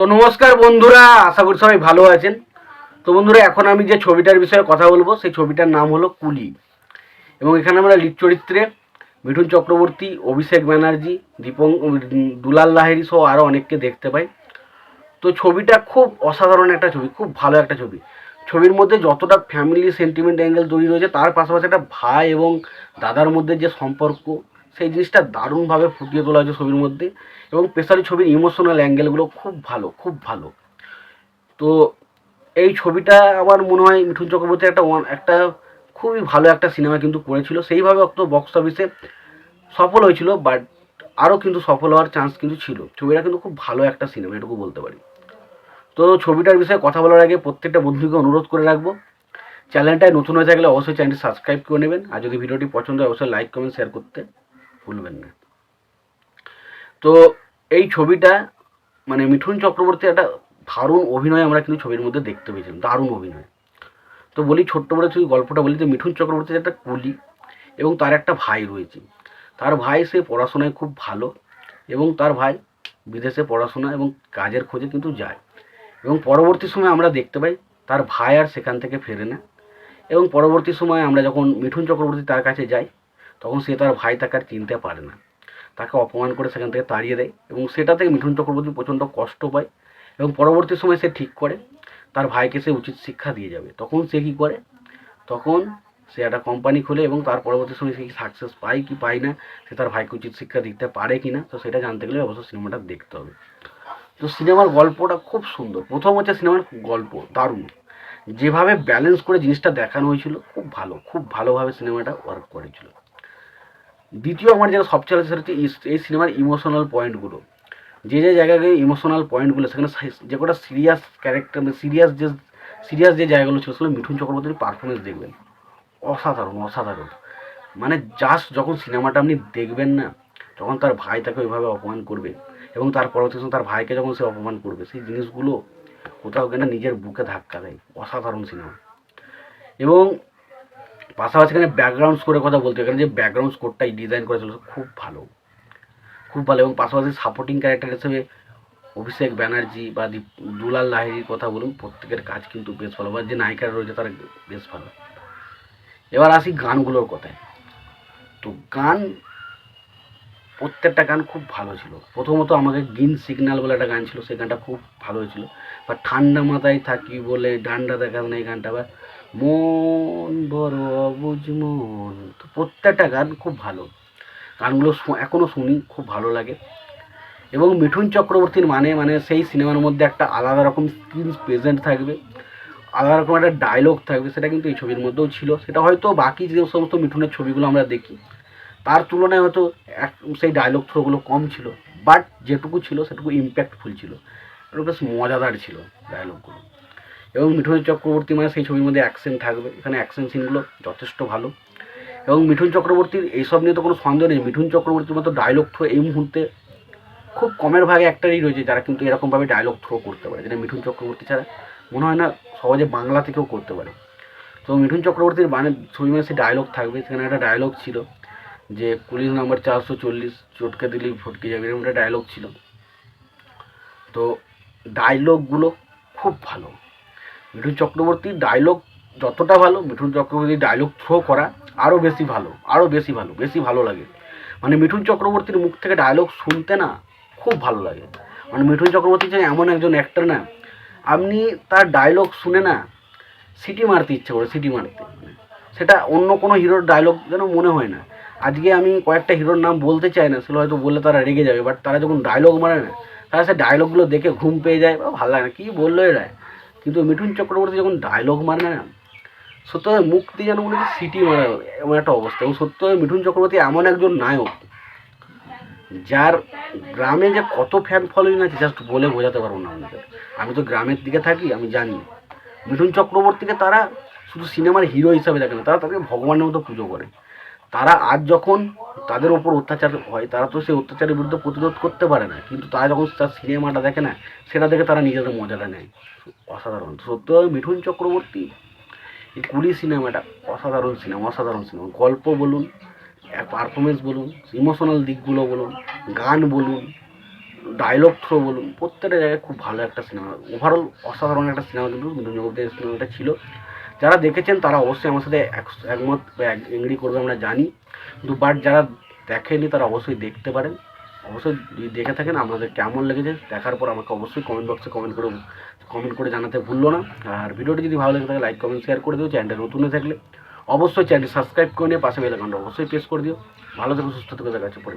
তো নমস্কার বন্ধুরা, আশা করি সবাই ভালো আছেন। তো বন্ধুরা, এখন আমি যে ছবিটার বিষয়ে কথা বলব, সেই ছবিটার নাম হলো কুলি। এবং এখানে আমরা লিড চরিত্রে মিঠুন চক্রবর্তী, অভিষেক ব্যানার্জি দীপং দুলাল লাহেরি সহ আরও অনেককে দেখতে পাই। তো ছবিটা খুব অসাধারণ একটা ছবি, খুব ভালো একটা ছবি। ছবির মধ্যে যতটা ফ্যামিলি সেন্টিমেন্ট অ্যাঙ্গেল তৈরি রয়েছে তার পাশাপাশি একটা ভাই এবং দাদার মধ্যে যে সম্পর্ক সেই জিনিসটা দারুণভাবে ফুটিয়ে তোলা হয়েছে ছবির মধ্যে এবং স্পেশালি ছবির ইমোশনাল অ্যাঙ্গেলগুলো খুব ভালো খুব ভালো। তো এই ছবিটা আমার মনে হয় মিঠুন চক্রবর্তী একটা একটা খুবই ভালো একটা সিনেমা কিন্তু করেছিল। সেইভাবে অত বক্স অফিসে সফল হয়েছিল বাট আরও কিন্তু সফল হওয়ার চান্স কিন্তু ছিল। ছবিটা কিন্তু খুব ভালো একটা সিনেমা এটুকু বলতে পারি। তো ছবিটার বিষয়ে কথা বলার আগে প্রত্যেকটা বন্ধুকে অনুরোধ করে রাখব। চ্যানেলটায় নতুন হয়ে থাকলে অবশ্যই চ্যানেলটি সাবস্ক্রাইব করে নেবেন। আর যদি ভিডিওটি পছন্দ হয়, অবশ্যই লাইক কমেন্ট শেয়ার করতে। ভুলবেন না। তো এই ছবিটা মানে মিঠুন চক্রবর্তী একটা দারুণ অভিনয় আমরা কিন্তু ছবির মধ্যে দেখতে পেয়েছিলাম, দারুণ অভিনয়। তো বলি ছোট্ট বড় যদি গল্পটা বলি যে, মিঠুন চক্রবর্তী একটা কুলি এবং তার একটা ভাই রয়েছে। তার ভাই সে পড়াশোনায় খুব ভালো এবং তার ভাই বিদেশে পড়াশোনা এবং কাজের খোঁজে কিন্তু যায়। এবং পরবর্তী সময় আমরা দেখতে পাই তার ভাই আর সেখান থেকে ফেরে না। এবং পরবর্তী সময় আমরা যখন মিঠুন চক্রবর্তী তার কাছে যাই তখন সে তার ভাই তাকে আর চিনতে পারে না। তাকে অপমান করে সেখান থেকে তাড়িয়ে দেয় এবং সেটা থেকে মিঠুন চক্রবর্তী প্রচণ্ড কষ্ট পায় এবং পরবর্তী সময় সে ঠিক করে, তার ভাইকে সে উচিত শিক্ষা দিয়ে যাবে। তখন সে কী করে? তখন সে একটা কোম্পানি খোলে এবং তার পরবর্তী সময় সে কি সাকসেস পায় কি পায় না, সে তার ভাইকে উচিত শিক্ষা দিতে পারে কি না, তো সেটা জানতে গেলে অবশ্য সিনেমাটা দেখতে হবে। তো সিনেমার গল্পটা খুব সুন্দর। প্রথম হচ্ছে সিনেমার গল্প, দারুণ। যেভাবে ব্যালেন্স করে জিনিসটা দেখানো হয়েছিল, খুব ভালো, খুব ভালোভাবে সিনেমাটা ওয়ার্ক করেছিল। দ্বিতীয় আমার যেটা সবচেয়ে ভালো সেটা হচ্ছে এই সিনেমার ইমোশনাল পয়েন্টগুলো যে যে জায়গায় ইমোশনাল পয়েন্টগুলো সেখানে যে কটা সিরিয়াস ক্যারেক্টার সিরিয়াস যে সিরিয়াস যে জায়গাগুলো ছিল, সেগুলো মিঠুন চক্রবর্তীর পারফরমেন্স দেখবেন। অসাধারণ অসাধারণ। মানে জাস্ট যখন সিনেমাটা আপনি দেখবেন না যখন তার ভাই তাকে ওইভাবে অপমান করবে এবং তার পরবর্তী তার ভাইকে যখন সে অপমান করবে, সেই জিনিসগুলো কোথাও কেন নিজের বুকে ধাক্কা দেয়। অসাধারণ সিনেমা। এবং পাশাপাশি এখানে ব্যাকগ্রাউন্ড স্কোরের কথা বলতে এখানে যে ব্যাকগ্রাউন্ড স্কোরটাই ডিজাইন করেছিল খুব ভালো। খুব ভালো এবং পাশাপাশি সাপোর্টিং ক্যারেক্টার হিসেবে অভিষেক ব্যানার্জি বা দুলাল লাহিরির কথা বলুন, প্রত্যেকের কাজ কিন্তু বেশ ভালো বা যে নায়িকারা রয়েছে তারা বেশ ভালো। এবার আসি গানগুলোর কথায়। তো গান প্রত্যেকটা গান খুব ভালো ছিল। প্রথমত আমাকে গিন সিগন্যাল বলে একটা গান ছিল, সেই গানটা খুব ভালো হয়েছিল। বা ঠান্ডা মাথায় থাকি বলে ডান্ডা দেখা না এই গানটা, বা মন বড় অবুঝ মন, তো প্রত্যেকটা গান খুব ভালো। গানগুলো এখনও শুনি, খুব ভালো লাগে। এবং মিঠুন চক্রবর্তীর মানে মানে সেই সিনেমার মধ্যে একটা আলাদা রকম স্ক্রিন প্রেজেন্ট থাকবে, আলাদা রকম একটা ডায়লগ থাকবে, সেটা কিন্তু এই ছবির মধ্যেও ছিল। সেটা হয়তো বাকি যে সমস্ত মিঠুনের ছবিগুলো আমরা দেখি তার তুলনায় হয়তো এক সেই ডায়লগ থ্রোগুলো কম ছিল বাট যেটুকু ছিল সেটুকু ইম্প্যাক্টফুল ছিল। একটু বেশ মজাদার ছিল ডায়লগগুলো এবং মিঠুন চক্রবর্তী মানে সেই ছবির মধ্যে অ্যাকশন থাকবে। এখানে অ্যাকশন সিনগুলো যথেষ্ট ভালো। এবং মিঠুন চক্রবর্তীর এইসব নিয়ে তো কোনো সন্দেহ নেই। মিঠুন চক্রবর্তীর মতো ডায়লগ থ্রো এই মুহূর্তে খুব কমের ভাগে একটারই রয়েছে, যারা কিন্তু এরকমভাবে ডায়লগ থ্রো করতে পারে, যেটা মিঠুন চক্রবর্তী ছাড়া মনে হয় না সহজে বাংলা থেকেও করতে পারে। তো মিঠুন চক্রবর্তীর মানে ছবি মানে সে ডায়লগ থাকবে। সেখানে একটা ডায়লগ ছিল। যে পুলিশ নাম্বার চারশো চল্লিশ, চটকে দিলেই ফটকে যাবে এরকম একটা ডায়লগ ছিল। তো ডায়লগগুলো খুব ভালো। মিঠুন চক্রবর্তীর ডায়লগ যতটা ভালো, মিঠুন চক্রবর্তীর ডায়লগ থ্রো করা আরও বেশি ভালো আরও বেশি ভালো বেশি ভালো লাগে। মানে মিঠুন চক্রবর্তীর মুখ থেকে ডায়লগ শুনতে না খুব ভালো লাগে। মানে মিঠুন চক্রবর্তী যে এমন একজন অ্যাক্টর না, আপনি তার ডায়লগ শুনে না সিটি মারতে ইচ্ছে করে, সিটি মারতে। সেটা অন্য কোনো হিরোর ডায়লগ যেন মনে হয় না। আজকে আমি কয়েকটা হিরোর নাম বলতে চাই না, সেগুলো হয়তো বললে তারা রেগে যাবে বাট তারা যখন ডায়লগ মারে না, তারা সে ডায়লগগুলো দেখে ঘুম পেয়ে যায় বা ভালো লাগে না, কী বলল এরা? কিন্তু মিঠুন চক্রবর্তী যখন ডায়লগ মারে না, সত্যি মুখ দিয়ে যেন মনে হচ্ছে সিটি মারা এমন একটা অবস্থা। এবং সত্যি মিঠুন চক্রবর্তী এমন একজন নায়ক, যার গ্রামে যে কত ফ্যান ফলোয়িং আছে জাস্ট বলে বোঝাতে পারব না আপনাদের। আমি তো গ্রামের দিকে থাকি, আমি জানি। মিঠুন চক্রবর্তীকে তারা শুধু সিনেমার হিরো হিসাবে দেখে না, তারা তাকে ভগবানের মতো পুজো করে। তারা আজ যখন তাদের ওপর অত্যাচার হয়, তারা তো সেই অত্যাচারের বিরুদ্ধে প্রতিরোধ করতে পারে না। কিন্তু তারা যখন তার সিনেমাটা দেখে না, সেটা দেখে তারা নিজেদের মজাটা নেয়। অসাধারণ। সত্যি মিঠুন চক্রবর্তী? এই কুলি সিনেমাটা অসাধারণ সিনেমা অসাধারণ সিনেমা। গল্প বলুন পারফরমেন্স বলুন ইমোশনাল দিকগুলো বলুন, গান বলুন ডায়লগ থ্রো বলুন, প্রত্যেকটা জায়গায় খুব ভালো একটা সিনেমা। ওভারঅল অসাধারণ একটা সিনেমা কিন্তু মিঠুন চক্রবর্তীর সিনেমাটা ছিল। যারা দেখেছেন তারা অবশ্যই আমার সাথে এক- একমত এগ্রি করবে, আমরা জানি। কিন্তু বাট যারা দেখেনি তারা অবশ্যই দেখতে পারেন। অবশ্যই যদি দেখে থাকেন, আপনাদের কেমন লেগেছে দেখার পর আমাকে অবশ্যই কমেন্ট বক্সে কমেন্ট করে কমেন্ট করে জানাতে ভুললো না। আর ভিডিওটি যদি ভালো লেগে থাকে লাইক কমেন্ট শেয়ার করে দিও। চ্যানেলটা নতুন থাকলে অবশ্যই চ্যানেলটি সাবস্ক্রাইব করে নিয়ে পাশে বেল আইকনটা অবশ্যই প্রেস করে দিও। ভালো থেকো, সুস্থ থেকো, দেখা যাচ্ছে পরে